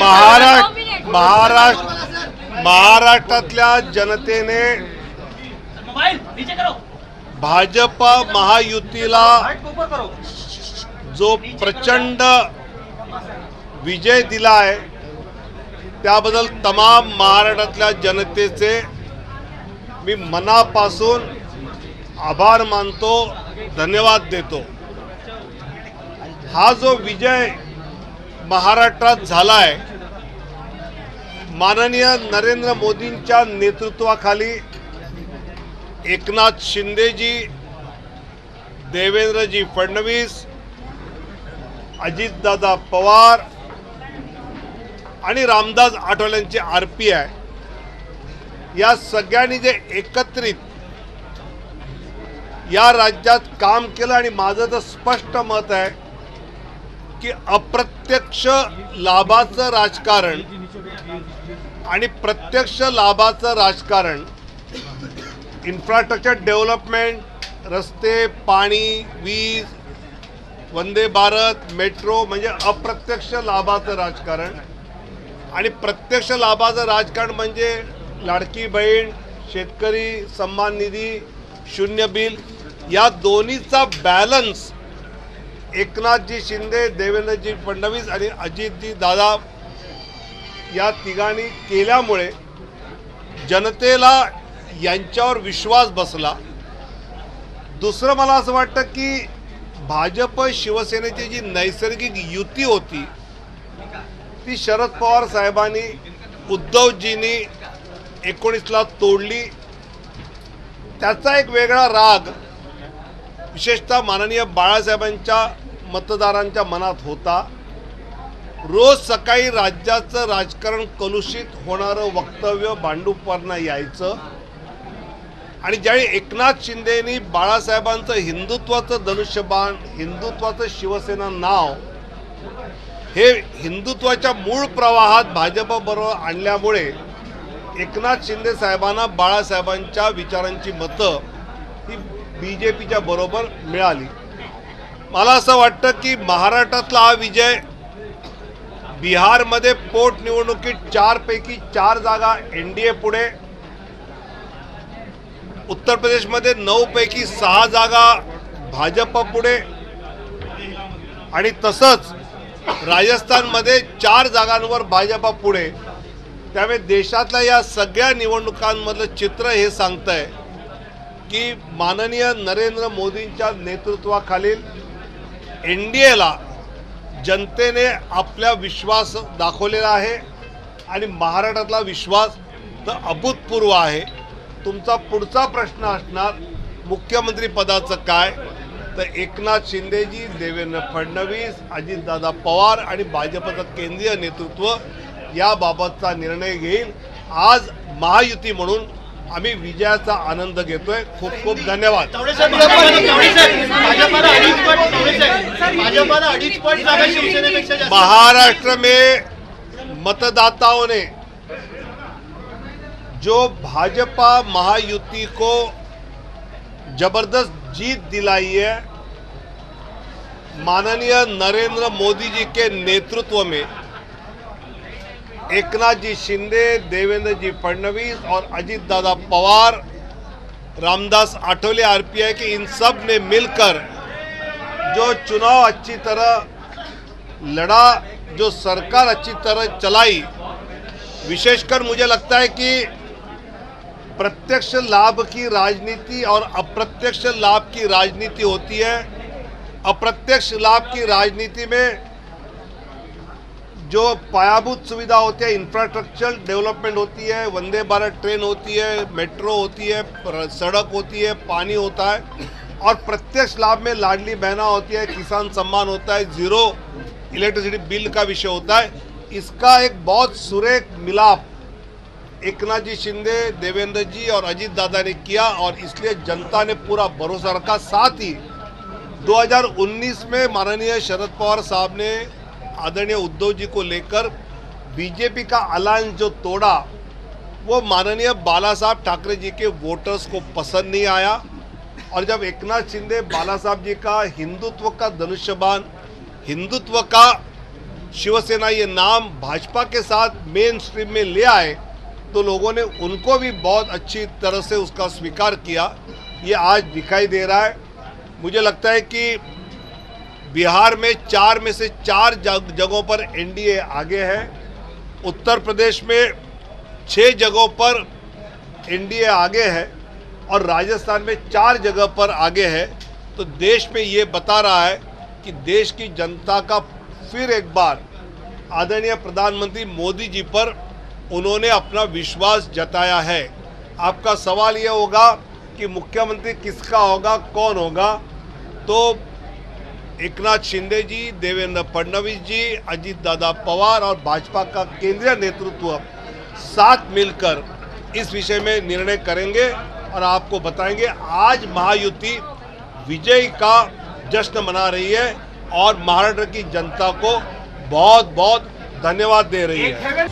महाराष्ट्र महाराष्ट्र महाराष्ट्रातल्या जनतेने भाजप महायुतीला जो प्रचंड विजय दिला आहे त्याबद्दल तमाम महाराष्ट्रातल्या जनतेचे मी मनापासून आभार मानतो धन्यवाद देतो. हा जो विजय महाराष्ट्रात झाला आहे माननीय नरेंद्र मोदींच्या नेतृत्वाखाली एकनाथ शिंदेजी देवेंद्रजी फडणवीस अजितदादा पवार आणि रामदास आठवल्यांचे आर पी आय या सगळ्यांनी जे एकत्रित या राज्यात काम केलं आणि माझं तर स्पष्ट मत आहे की अप्रत्यक्ष लाभाचं राजकारण आणि प्रत्यक्ष लाभाचं राजकारण इन्फ्रास्ट्रक्चर डेव्हलपमेंट रस्ते पाणी वीज वंदे भारत मेट्रो म्हणजे अप्रत्यक्ष लाभाचं राजकारण. आणि प्रत्यक्ष लाभाचं राजकारण म्हणजे लाडकी बहीण शेतकरी सन्मान निधी शून्य बिल या दोन्हीचा बॅलन्स एकनाथजी शिंदे देवेंद्रजी फडणवीस आणि अजितजी दादा या तिघांनी केल्यामुळे जनतेला यांच्यावर विश्वास बसला. दुसरं मला असं वाटतं की भाजप शिवसेनेची जी नैसर्गिक युती होती ती शरद पवार साहेबांनी उद्धवजींनी एकोणीसला तोडली. त्याचा एक वेगळा राग विशेषतः माननीय बाळासाहेबांच्या मतदारांच्या मनात होता. रोज सकाळी राज्याचं राजकारण कलुषित होणारं वक्तव्य भांडूपवरनं यायचं. आणि ज्यावेळी एकनाथ शिंदेनी बाळासाहेबांचं हिंदुत्वाचं धनुष्यबाण हिंदुत्वाचं शिवसेना नाव हे हिंदुत्वाच्या मूळ प्रवाहात भाजपबरोबर आणल्यामुळे एकनाथ शिंदे साहेबांना बाळासाहेबांच्या विचारांची मतं ही बी जे पीच्या बरोबर मिळाली. मला असं वाटतं की महाराष्ट्रातला हा विजय बिहारमध्ये पोटनिवडणुकीत चारपैकी चार जागा एन डी ए पुढे. उत्तर प्रदेशमध्ये नऊपैकी सहा जागा भाजप पुढे. आणि तसंच राजस्थानमध्ये चार जागांवर भाजप पुढे. त्यामुळे देशातल्या या सगळ्या निवडणुकांमधलं चित्र हे सांगतंय की माननीय नरेंद्र मोदींच्या नेतृत्वाखालील एन डी एला जनतेने आपला विश्वास दाखवलेला आहे आणि महाराष्ट्रातला विश्वास तर अभूतपूर्व आहे. तुमचा पुढचा प्रश्न असणार मुख्यमंत्री पदाचं काय? तर एकनाथ शिंदेजी देवेंद्र फडणवीस अजितदादा पवार आणि भाजपचं केंद्रीय नेतृत्व याबाबतचा निर्णय घेईल. आज महायुती म्हणून आम्ही विजयाचा आनंद घेतोय. खूप खूप धन्यवाद. महाराष्ट्र में मतदाताओं ने जो भाजपा महायुति को ज़बरदस्त जीत दिलाई है, माननीय नरेंद्र मोदी जी के नेतृत्व में एकनाथ जी शिंदे, देवेंद्र जी फडणवीस और अजीत दादा पवार, रामदास आठवले आरपीआई के इन सबने मिलकर जो चुनाव अच्छी तरह लड़ा, जो सरकार अच्छी तरह चलाई, विशेषकर मुझे लगता है कि प्रत्यक्ष लाभ की राजनीति और अप्रत्यक्ष लाभ की राजनीति होती है। अप्रत्यक्ष लाभ की राजनीति में जो पायाभूत सुविधा होती है इंफ्रास्ट्रक्चर डेवलपमेंट होती है, वंदे भारत ट्रेन होती है मेट्रो होती है, सड़क होती है, पानी होता है और प्रत्यक्ष लाभ में लाडली बहना होती है, किसान सम्मान होता है ज़ीरो इलेक्ट्रिसिटी बिल का विषय होता है। इसका एक बहुत सुरेख मिलाप एकनाथ जी शिंदे देवेंद्र जी और अजीत दादा ने किया और इसलिए जनता ने पूरा भरोसा रखा। साथ ही 2019 में माननीय शरद पवार साहब ने आदरणीय उद्धव जी को लेकर बीजेपी का अलायंस जो तोड़ा, वो माननीय बाला साहब ठाकरे जी के वोटर्स को पसंद नहीं आया। और जब एकनाथ शिंदे बाला साहब जी का हिंदुत्व का धनुष्यबान हिंदुत्व का शिवसेना ये नाम भाजपा के साथ मेन स्ट्रीम में ले आए तो लोगों ने उनको भी बहुत अच्छी तरह से उसका स्वीकार किया। ये आज दिखाई दे रहा है। मुझे लगता है कि बिहार में चार में से चार जग, जगहों पर एनडीए आगे है। उत्तर प्रदेश में छः जगहों पर एनडीए आगे है। और राजस्थान में चार जगह पर आगे है तो देश में ये बता रहा है कि देश की जनता का फिर एक बार आदरणीय प्रधानमंत्री मोदी जी पर उन्होंने अपना विश्वास जताया है। आपका सवाल ये होगा कि मुख्यमंत्री किसका होगा, कौन होगा? तो एकनाथ शिंदे जी, देवेंद्र फडणवीस जी, अजीत दादा पवार और भाजपा का केंद्रीय नेतृत्व साथ मिलकर इस विषय में निर्णय करेंगे। और आपको बताएँगे, आज महायुति विजय का जश्न मना रही है और महाराष्ट्र की जनता को बहुत बहुत धन्यवाद दे रही है।